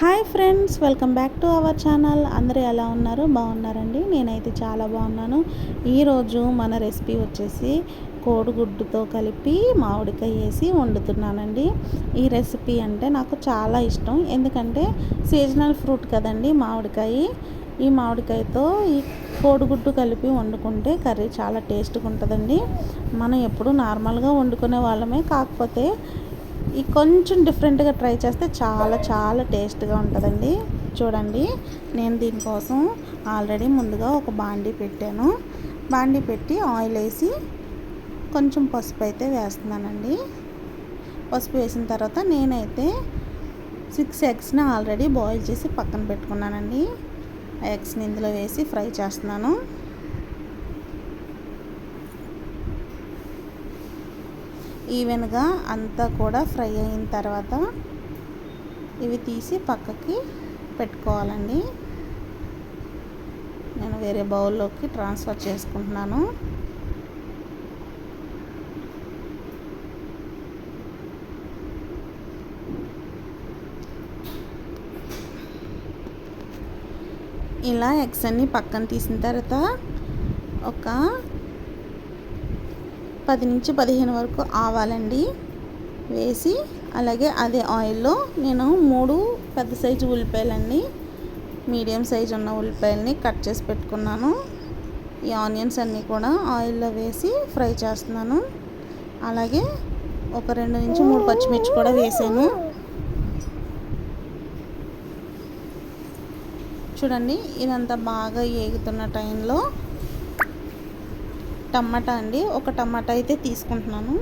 Hi friends welcome back to our channel. అందరూ ఎలా ఉన్నారు? బాగున్నారండి? నేనైతే చాలా బాగున్నాను. ఈరోజు మన రెసిపీ వచ్చేసి కోడిగుడ్డుతో కలిపి మామిడికాయ వేసి వండుతున్నానండి. ఈ రెసిపీ అంటే నాకు చాలా ఇష్టం. ఎందుకంటే సీజనల్ ఫ్రూట్ కదండి మామిడికాయ. ఈ మామిడికాయతో ఈ కోడిగుడ్డు కలిపి వండుకుంటే కర్రీ చాలా టేస్ట్గా ఉంటుందండి. మనం ఎప్పుడు నార్మల్గా వండుకునే వాళ్ళమే. కాకపోతే ఈ కొంచెం డిఫరెంట్గా ట్రై చేస్తే చాలా చాలా టేస్ట్గా ఉంటుందండి. చూడండి నేను దీనికోసం ఆల్రెడీ ముందుగా ఒక బాండీ పెట్టాను. బాండీ పెట్టి ఆయిల్ వేసి కొంచెం పసుపు అయితే వేస్తున్నానండి. పసుపు వేసిన తర్వాత నేనైతే సిక్స్ ఎగ్స్ని ఆల్రెడీ బాయిల్ చేసి పక్కన పెట్టుకున్నానండి. ఎగ్స్ని ఇందులో వేసి ఫ్రై చేస్తున్నాను. ఈవెన్గా అంతా కూడా ఫ్రై అయిన తర్వాత ఇవి తీసి పక్కకి పెట్టుకోవాలండి. నేను వేరే బౌల్లోకి ట్రాన్స్ఫర్ చేసుకుంటున్నాను. ఇలా ఎగ్స్ అన్నీ పక్కన తీసిన తర్వాత ఒక పది నుంచి పదిహేను వరకు ఆవాలండి. వేసి అలాగే అదే ఆయిల్లో నేను మూడు పెద్ద సైజు ఉల్లిపాయలండి. మీడియం సైజు ఉన్న ఉల్లిపాయలని కట్ చేసి పెట్టుకున్నాను. ఈ ఆనియన్స్ అన్నీ కూడా ఆయిల్లో వేసి ఫ్రై చేస్తున్నాను. అలాగే ఒక రెండు నుంచి మూడు పచ్చిమిర్చి కూడా వేసాను. చూడండి ఇదంతా బాగా ఏగుతున్న టైంలో టమాటా అండి. ఒక టమాటా అయితే తీసుకుంటున్నాను.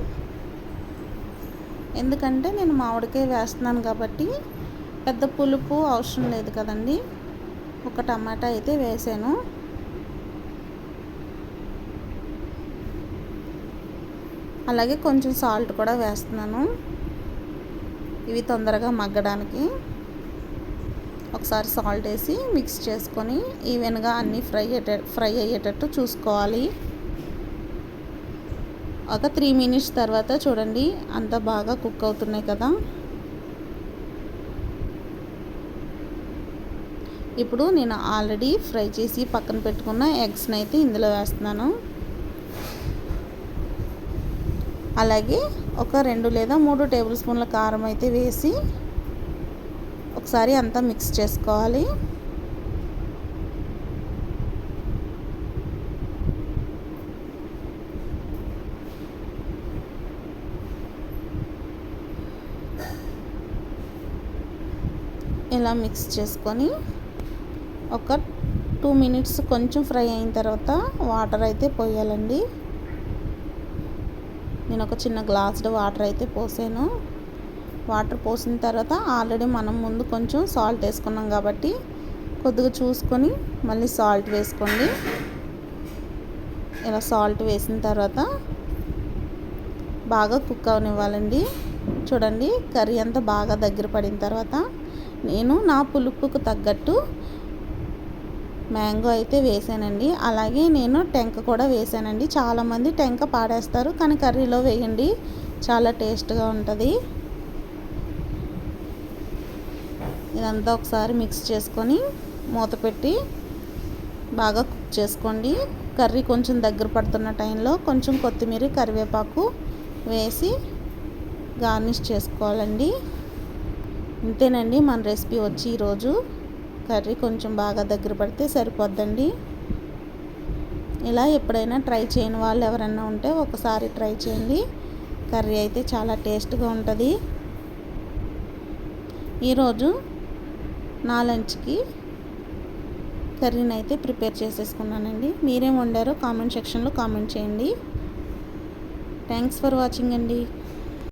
ఎందుకంటే నేను మామిడికాయ వేస్తున్నాను కాబట్టి పెద్ద పులుపు అవసరం లేదు కదండి. ఒక టమాటా అయితే వేసాను. అలాగే కొంచెం సాల్ట్ కూడా వేస్తున్నాను. ఇవి తొందరగా మగ్గడానికి. ఒకసారి సాల్ట్ వేసి మిక్స్ చేసుకొని ఈవెన్గా అన్నీ ఫ్రై అయ్యేట ఫ్రై అయ్యేటట్టు చూసుకోవాలి. ఒక త్రీ మినిట్స్ తర్వాత చూడండి అంత బాగా కుక్ అవుతున్నాయి కదా. ఇప్పుడు నేను ఆల్రెడీ ఫ్రై చేసి పక్కన పెట్టుకున్న ఎగ్స్ని అయితే ఇందులో వేస్తున్నాను. అలాగే ఒక రెండు లేదా మూడు టేబుల్ స్పూన్ల కారం అయితే వేసి ఒకసారి అంతా మిక్స్ చేసుకోవాలి. ఇలా మిక్స్ చేసుకొని ఒక టూ మినిట్స్ కొంచెం ఫ్రై అయిన తర్వాత వాటర్ అయితే పోయాలండి. నేను ఒక చిన్న గ్లాస్డ్ వాటర్ అయితే పోసాను. వాటర్ పోసిన తర్వాత ఆల్రెడీ మనం ముందు కొంచెం సాల్ట్ వేసుకున్నాం కాబట్టి కొద్దిగా చూసుకొని మళ్ళీ సాల్ట్ వేసుకోండి. ఇలా సాల్ట్ వేసిన తర్వాత బాగా కుక్ అవనివ్వాలండి. చూడండి కర్రీ అంతా బాగా దగ్గర పడిన తర్వాత నేను నా పులుపుకు తగ్గట్టు మ్యాంగో అయితే వేసానండి. అలాగే నేను టెంక కూడా వేసానండి. చాలామంది టెంక పాడేస్తారు కానీ కర్రీలో వేయండి. చాలా టేస్ట్గా ఉంటుంది. ఇదంతా ఒకసారి మిక్స్ చేసుకొని మూత పెట్టి బాగా కుక్ చేసుకోండి. కర్రీ కొంచెం దగ్గర పడుతున్న టైంలో కొంచెం కొత్తిమీర కరివేపాకు వేసి గార్నిష్ చేసుకోవాలండి. ఇంతేనండి మన రెసిపీ వచ్చి ఈరోజు కర్రీ కొంచెం బాగా దగ్గర పడితే సరిపోద్దండి. ఇలా ఎప్పుడైనా ట్రై చేయని వాళ్ళు ఎవరైనా ఉంటే ఒకసారి ట్రై చేయండి. కర్రీ అయితే చాలా టేస్ట్గా ఉంటుంది. ఈరోజు నా లంచ్కి కర్రీని అయితే ప్రిపేర్ చేసేసుకున్నానండి. మీరేం వండారో కామెంట్ సెక్షన్లో కామెంట్ చేయండి. థ్యాంక్స్ ఫర్ వాచింగ్ అండి.